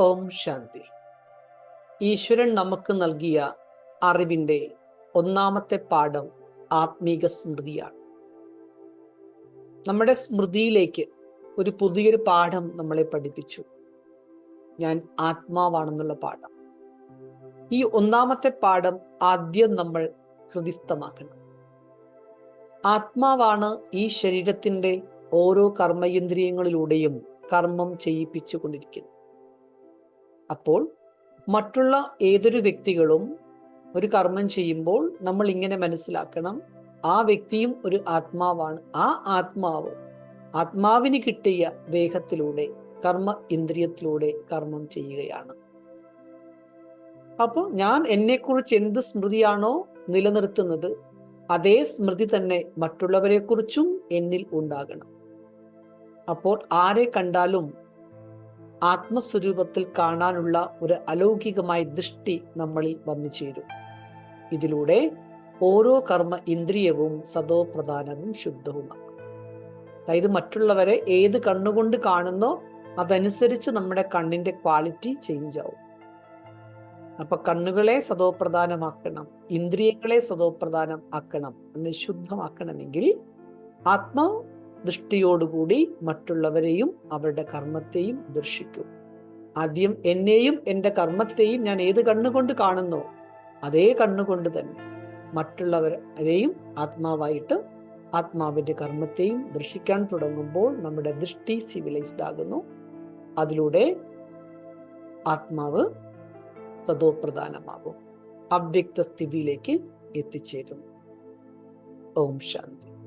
ഓം ശാന്തി. ഈശ്വരൻ നമുക്ക് നൽകിയ അറിവിന്റെ ഒന്നാമത്തെ പാഠം ആത്മീക സ്മൃതിയാണ്. നമ്മുടെ സ്മൃതിയിലേക്ക് ഒരു പുതിയൊരു പാഠം നമ്മളെ പഠിപ്പിച്ചു. ഞാൻ ആത്മാവാണെന്നുള്ള പാഠം. ഈ ഒന്നാമത്തെ പാഠം ആദ്യം നമ്മൾ ഹൃദിസ്ഥമാക്കണം. ആത്മാവാണ് ഈ ശരീരത്തിന്റെ ഓരോ കർമ്മേന്ദ്രിയങ്ങളിലൂടെയും കർമ്മം ചെയ്യിപ്പിച്ചു കൊണ്ടിരിക്കുന്നത് അപ്പോൾ മറ്റുള്ള ഏതൊരു വ്യക്തികളും ഒരു കർമ്മം ചെയ്യുമ്പോൾ നമ്മൾ ഇങ്ങനെ മനസ്സിലാക്കണം ആ വ്യക്തിയും ഒരു ആത്മാവാണ്. ആ ആത്മാവ് ആത്മാവിന് കിട്ടിയ ദേഹത്തിലൂടെ കർമ്മ ഇന്ദ്രിയത്തിലൂടെ കർമ്മം ചെയ്യുകയാണ്. അപ്പോൾ ഞാൻ എന്നെക്കുറിച്ച് എന്ത് സ്മൃതിയാണോ നിലനിർത്തുന്നത് അതേ സ്മൃതി തന്നെ മറ്റുള്ളവരെക്കുറിച്ചും എന്നിൽ ഉണ്ടാകണം. അപ്പോൾ ആരെ കണ്ടാലും ആത്മസ്വരൂപത്തിൽ കാണാനുള്ള ഒരു അലൗകികമായ ദൃഷ്ടി നമ്മളിൽ വന്നു ചേരും. ഇതിലൂടെ ഓരോ കർമ്മ ഇന്ദ്രിയവും സദോപ്രധാനവും ശുദ്ധവുമാണ് അതായത് മറ്റുള്ളവരെ ഏത് കണ്ണുകൊണ്ട് കാണുന്നോ അതനുസരിച്ച് നമ്മുടെ കണ്ണിന്റെ ക്വാളിറ്റി ചേഞ്ച് ആവും. അപ്പൊ കണ്ണുകളെ സതോപ്രധാനമാക്കണം ഇന്ദ്രിയങ്ങളെ സതോപ്രധാനം ആക്കണം അതിനെ ശുദ്ധമാക്കണമെങ്കിൽ ആത്മ ദൃഷ്ടിയോടുകൂടി മറ്റുള്ളവരെയും അവരുടെ കർമ്മത്തെയും ദർശിക്കും. ആദ്യം എന്നെയും എന്റെ കർമ്മത്തെയും ഞാൻ ഏത് കണ്ണുകൊണ്ട് കാണുന്നു അതേ കണ്ണുകൊണ്ട് തന്നെ മറ്റുള്ളവരെയും ആത്മാവായിട്ട് ആത്മാവിന്റെ കർമ്മത്തെയും ദർശിക്കാൻ തുടങ്ങുമ്പോൾ നമ്മുടെ ദൃഷ്ടി സിവിലൈസ്ഡ് ആകുന്നു. അതിലൂടെ ആത്മാവ് സതോപ്രധാനമാകും അവ്യക്ത സ്ഥിതിയിലേക്ക് എത്തിച്ചേരും. ഓം ശാന്തി.